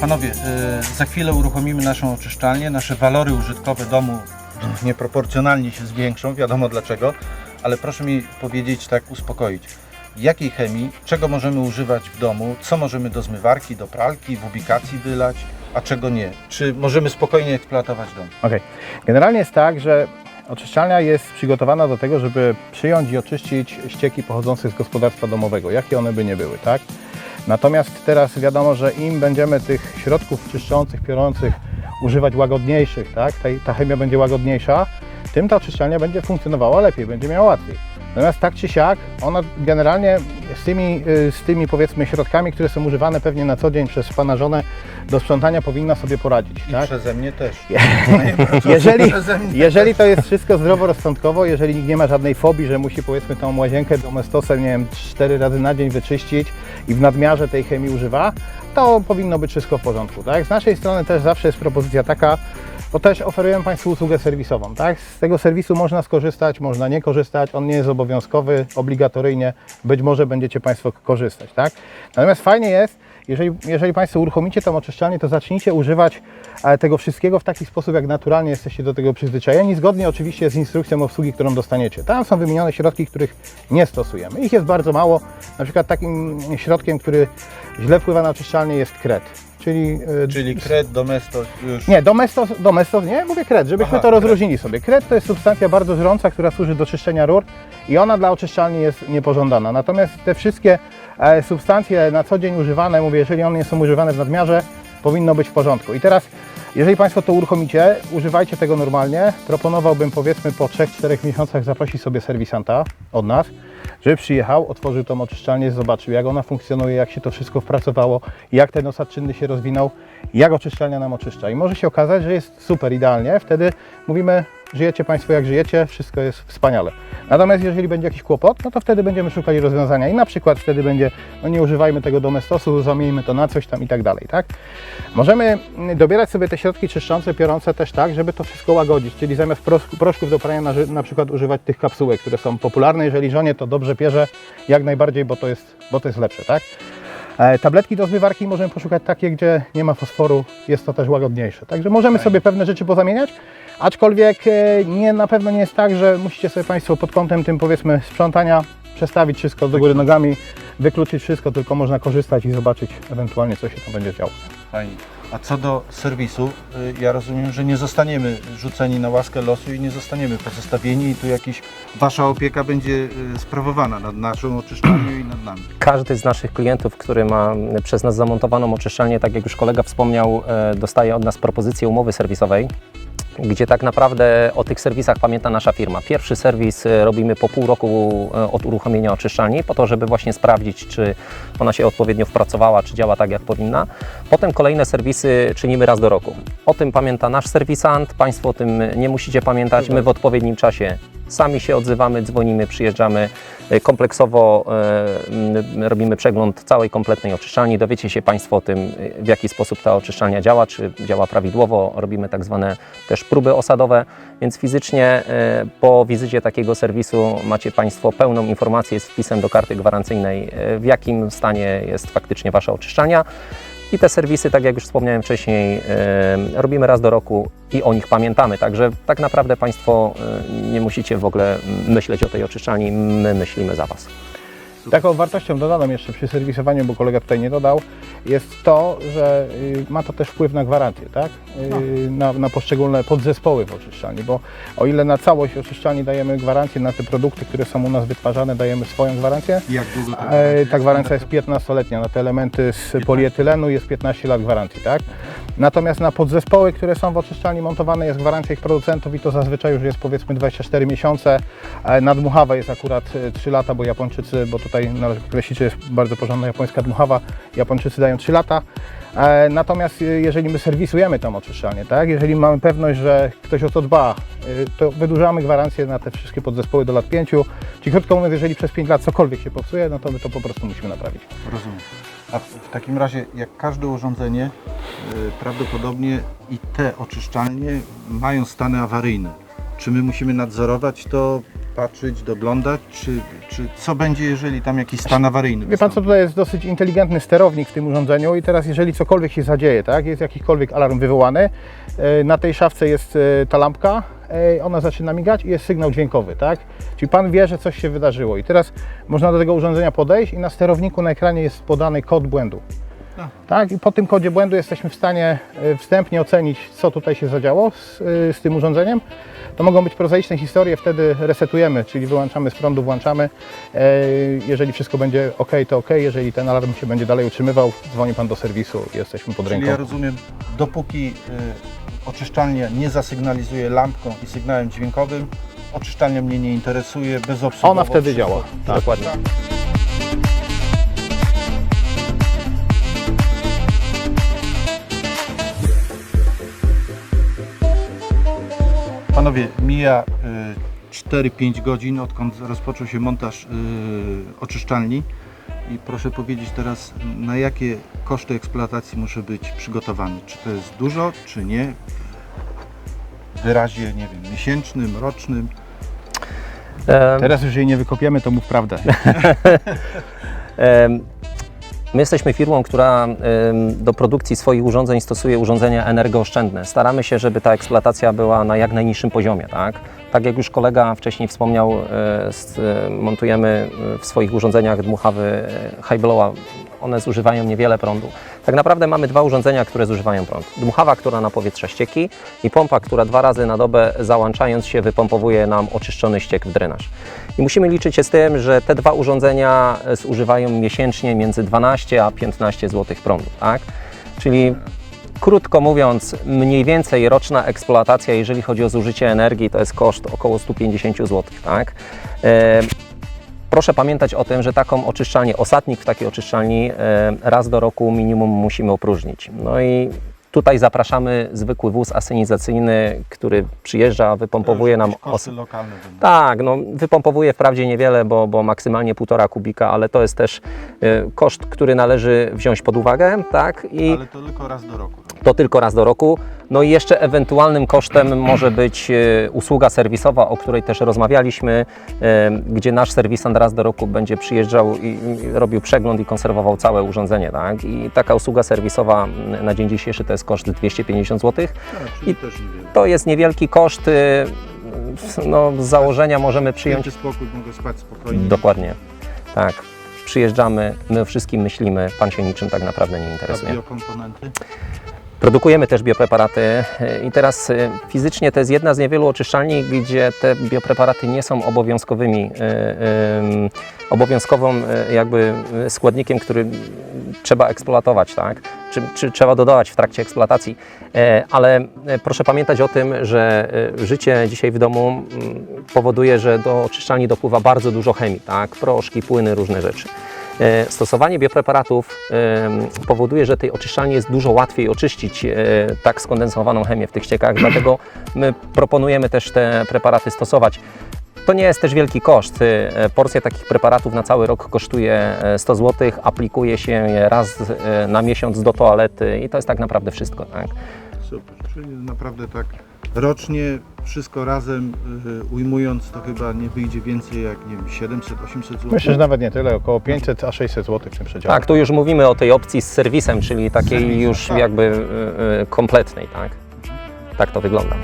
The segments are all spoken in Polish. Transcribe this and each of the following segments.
Panowie, e, za chwilę uruchomimy naszą oczyszczalnię. Nasze walory użytkowe domu nieproporcjonalnie się zwiększą, wiadomo dlaczego, ale proszę mi powiedzieć, tak uspokoić. Jakiej chemii, czego możemy używać w domu, co możemy do zmywarki, do pralki, w ubikacji wylać, a czego nie? Czy możemy spokojnie eksploatować dom? Okej. Generalnie jest tak, że oczyszczalnia jest przygotowana do tego, żeby przyjąć i oczyścić ścieki pochodzące z gospodarstwa domowego, jakie one by nie były, tak? Natomiast teraz wiadomo, że im będziemy tych środków czyszczących, piorących używać łagodniejszych, tak? Ta, chemia będzie łagodniejsza, tym ta oczyszczalnia będzie funkcjonowała lepiej, będzie miała łatwiej. Natomiast tak czy siak, ona generalnie z tymi, y, z tymi powiedzmy środkami, które są używane pewnie na co dzień przez Pana żonę do sprzątania powinna sobie poradzić, I tak? przeze mnie też. Jeżeli, jeżeli to jest wszystko zdroworozsądkowo, jeżeli nikt nie ma żadnej fobii, że musi powiedzmy tą łazienkę domestosem, nie wiem, cztery razy na dzień wyczyścić i w nadmiarze tej chemii używa, to powinno być wszystko w porządku. Tak? Z naszej strony też zawsze jest propozycja taka, bo też oferujemy Państwu usługę serwisową. Tak? Z tego serwisu można skorzystać, można nie korzystać, on nie jest obowiązkowy, obligatoryjnie, być może będziecie Państwo korzystać. Tak? Natomiast fajnie jest, jeżeli, jeżeli Państwo uruchomicie tą oczyszczalnię, to zacznijcie używać e, tego wszystkiego w taki sposób, jak naturalnie jesteście do tego przyzwyczajeni, zgodnie oczywiście z instrukcją obsługi, którą dostaniecie. Tam są wymienione środki, których nie stosujemy. Ich jest bardzo mało. Na przykład takim środkiem, który źle wpływa na oczyszczalnię jest kret. Czyli, e, Czyli kred, domestos już. nie, domestos, domestos nie, mówię kret, żebyśmy Aha, to kret. rozróżnili sobie. Kret to jest substancja bardzo żrąca, która służy do czyszczenia rur i ona dla oczyszczalni jest niepożądana. Natomiast te wszystkie e, substancje na co dzień używane, mówię, jeżeli one nie są używane w nadmiarze, powinno być w porządku. I teraz, jeżeli Państwo to uruchomicie, używajcie tego normalnie. Proponowałbym powiedzmy po 3-4 miesiącach zaprosić sobie serwisanta od nas, żeby przyjechał, otworzył tą oczyszczalnię, zobaczył jak ona funkcjonuje, jak się to wszystko wpracowało, jak ten osad czynny się rozwinął, jak oczyszczalnia nam oczyszcza. I może się okazać, że jest super idealnie. Wtedy mówimy, żyjecie Państwo jak żyjecie, wszystko jest wspaniale. Natomiast jeżeli będzie jakiś kłopot, no to wtedy będziemy szukali rozwiązania i na przykład wtedy będzie, no nie używajmy tego domestosu, zamieńmy to na coś tam i tak dalej, tak? Możemy dobierać sobie te środki czyszczące, piorące też tak, żeby to wszystko łagodzić, czyli zamiast proszków do prania na, na przykład używać tych kapsułek, które są popularne, jeżeli żonie to dobrze pierze, jak najbardziej, bo to jest, bo to jest lepsze, tak? E, Tabletki do zmywarki możemy poszukać takie, gdzie nie ma fosforu, jest to też łagodniejsze. Także możemy sobie pewne rzeczy pozamieniać, aczkolwiek e, nie, na pewno nie jest tak, że musicie sobie Państwo pod kątem tym powiedzmy sprzątania przestawić wszystko do góry nogami, wykluczyć wszystko, tylko można korzystać i zobaczyć ewentualnie co się tam będzie działo. Fajnie. A co do serwisu, y, ja rozumiem, że nie zostaniemy rzuceni na łaskę losu i nie zostaniemy pozostawieni i tu jakiś Wasza opieka będzie y, sprawowana nad naszą oczyszczalnią i nad nami. Każdy z naszych klientów, który ma przez nas zamontowaną oczyszczalnię, tak jak już kolega wspomniał, e, dostaje od nas propozycję umowy serwisowej, gdzie tak naprawdę o tych serwisach pamięta nasza firma. Pierwszy serwis e, robimy po pół roku e, od uruchomienia oczyszczalni, po to, żeby właśnie sprawdzić, czy ona się odpowiednio wpracowała, czy działa tak, jak powinna. Potem kolejne serwisy czynimy raz do roku. O tym pamięta nasz serwisant, Państwo o tym nie musicie pamiętać. My w odpowiednim czasie sami się odzywamy, dzwonimy, przyjeżdżamy. E, Kompleksowo e, robimy przegląd całej kompletnej oczyszczalni. Dowiecie się Państwo o tym, e, w jaki sposób ta oczyszczalnia działa, czy działa prawidłowo. Robimy tak zwane też próby osadowe, więc fizycznie po wizycie takiego serwisu macie Państwo pełną informację z wpisem do karty gwarancyjnej, w jakim stanie jest faktycznie Wasza oczyszczalnia. I te serwisy, tak jak już wspomniałem wcześniej, e, robimy raz do roku i o nich pamiętamy. Także tak naprawdę Państwo e, nie musicie w ogóle myśleć o tej oczyszczalni, my myślimy za Was. Taką wartością dodaną jeszcze przy serwisowaniu, bo kolega tutaj nie dodał, jest to, że y, ma to też wpływ na gwarancję, tak? Y, Na, na poszczególne podzespoły w oczyszczalni, bo o ile na całość oczyszczalni dajemy gwarancję na te produkty, które są u nas wytwarzane, dajemy swoją gwarancję, Jak długo to E, ta gwarancja jest 15-letnia, na te elementy z polietylenu jest 15 lat gwarancji, tak? Natomiast na podzespoły, które są w oczyszczalni montowane jest gwarancja ich producentów i to zazwyczaj już jest powiedzmy 24 miesiące. E, Na dmuchawę jest akurat e, 3 lata, bo Japończycy, bo tutaj należy podkreślić, że jest bardzo porządna japońska dmuchawa, Japończycy dają 3 lata. E, Natomiast e, jeżeli my serwisujemy tą oczyszczalnię, tak? Jeżeli mamy pewność, że ktoś o to dba, e, to wydłużamy gwarancję na te wszystkie podzespoły do lat 5. Czyli krótko mówiąc, jeżeli przez 5 lat cokolwiek się popsuje, no to my to po prostu musimy naprawić. Rozumiem. A w, takim razie, jak każde urządzenie, y, prawdopodobnie i te oczyszczalnie mają stany awaryjne. Czy my musimy nadzorować to patrzeć, doglądać, czy, czy co będzie, jeżeli tam jakiś stan awaryjny Wie pan co, tutaj jest dosyć inteligentny sterownik w tym urządzeniu i teraz jeżeli cokolwiek się zadzieje, tak, jest jakikolwiek alarm wywołany, e, na tej szafce jest e, ta lampka, ona zaczyna migać i jest sygnał dźwiękowy, tak? Czyli pan wie, że coś się wydarzyło i teraz można do tego urządzenia podejść i na sterowniku na ekranie jest podany kod błędu. Tak, i po tym kodzie błędu jesteśmy w stanie e, wstępnie ocenić, co tutaj się zadziało z, e, z tym urządzeniem. To mogą być prozaiczne historie, wtedy resetujemy, czyli wyłączamy z prądu, włączamy. E, Jeżeli wszystko będzie ok, to ok. Jeżeli ten alarm się będzie dalej utrzymywał, dzwoni Pan do serwisu i jesteśmy pod Czyli ręką. ja rozumiem, dopóki oczyszczalnia nie zasygnalizuje lampką i sygnałem dźwiękowym, oczyszczalnia mnie nie interesuje, bez obsługi. Ona wtedy działa. Tak. Dokładnie. Panowie, mija y, 4-5 godzin, odkąd rozpoczął się montaż y, oczyszczalni. I proszę powiedzieć teraz, na jakie koszty eksploatacji muszę być przygotowany? Czy to jest dużo, czy nie? W wyrazie, nie wiem, miesięcznym, rocznym? Teraz już jej nie wykopiemy, to mów prawdę. My jesteśmy firmą, która do produkcji swoich urządzeń stosuje urządzenia energooszczędne. Staramy się, żeby ta eksploatacja była na jak najniższym poziomie. Tak, tak jak już kolega wcześniej wspomniał, e, e, montujemy e, w swoich urządzeniach dmuchawy e, high blowa. One zużywają niewiele prądu. Tak naprawdę mamy dwa urządzenia, które zużywają prąd. Dmuchawa, która na powietrze ścieki i pompa, która dwa razy na dobę załączając się wypompowuje nam oczyszczony ściek w drenaż. I musimy liczyć się z tym, że te dwa urządzenia zużywają miesięcznie między 12 a 15 zł prądu. Tak? Czyli krótko mówiąc, mniej więcej roczna eksploatacja, jeżeli chodzi o zużycie energii, to jest koszt około 150 zł. Tak? E, Proszę pamiętać o tym, że taką oczyszczalnię, osadnik w takiej oczyszczalni e, raz do roku minimum musimy opróżnić. No i tutaj zapraszamy zwykły wóz asynizacyjny, który przyjeżdża, wypompowuje nam koszty lokalne tak, no, wypompowuje wprawdzie niewiele, bo, bo maksymalnie 1,5 kubika, ale to jest też e, koszt, który należy wziąć pod uwagę, tak? I Ale to tylko raz do roku. To tylko raz do roku. No i jeszcze ewentualnym kosztem może być e, usługa serwisowa, o której też rozmawialiśmy, e, gdzie nasz serwisant raz do roku będzie przyjeżdżał i, robił przegląd i konserwował całe urządzenie, tak? I taka usługa serwisowa na dzień dzisiejszy to jest koszt 250 zł. Tak, I-. To jest niewielki koszt, e, no, z założenia możemy przyjąć spokój, mogę spać spokojnie. Dokładnie. Tak. Przyjeżdżamy, my o wszystkim myślimy, pan się niczym tak naprawdę nie A interesuje. biokomponenty? Produkujemy też biopreparaty i teraz e, fizycznie to jest jedna z niewielu oczyszczalni, gdzie te biopreparaty nie są obowiązkowymi, em, obowiązkową e, jakby składnikiem, który trzeba eksploatować, tak? Czy, czy trzeba dodawać w trakcie eksploatacji. E, Ale e, proszę pamiętać o tym, że e, życie dzisiaj w domu mm, powoduje, że do oczyszczalni dopływa bardzo dużo chemii, tak? Proszki, płyny, różne rzeczy. E, Stosowanie biopreparatów em, powoduje, że tej oczyszczalni jest dużo łatwiej oczyścić e, tak skondensowaną chemię w tych ściekach, dlatego my proponujemy też te preparaty stosować. To nie jest też wielki koszt. E, Porcja takich preparatów na cały rok kosztuje e, 100 zł, aplikuje się je raz e, na miesiąc do toalety i to jest tak naprawdę wszystko. Tak? Super, czyli naprawdę tak rocznie wszystko razem y, ujmując to chyba nie wyjdzie więcej jak nie wiem 700-800 zł. Myślę, że nawet nie tyle, około 500 a 600 zł w tym przedziale. tak, tu już mówimy o tej opcji z serwisem, czyli takiej Serwisem, już tak. jakby e, e, kompletnej. Tak? tak to wygląda.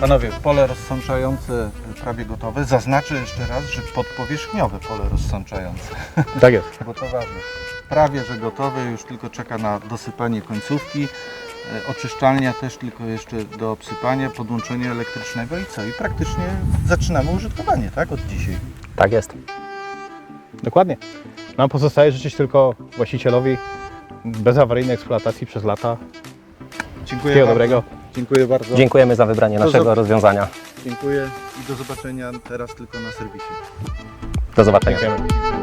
Panowie, pole rozsączające prawie gotowe. Zaznaczę jeszcze raz, że podpowierzchniowe pole rozsączające, Tak jest. bo to ważne. Prawie, że gotowe, już tylko czeka na dosypanie końcówki. E, Oczyszczalnia też tylko jeszcze do obsypania, podłączenia elektrycznego i co? I praktycznie zaczynamy użytkowanie, tak? Od dzisiaj. Tak jest. Dokładnie. Nam pozostaje życzyć tylko właścicielowi bezawaryjnej eksploatacji przez lata. Dziękuję Wszystkiego bardzo. dobrego. Dziękuję bardzo. Dziękujemy za wybranie Do naszego zob- rozwiązania. Dziękuję i do zobaczenia teraz tylko na serwisie. Do zobaczenia. Dziękujemy.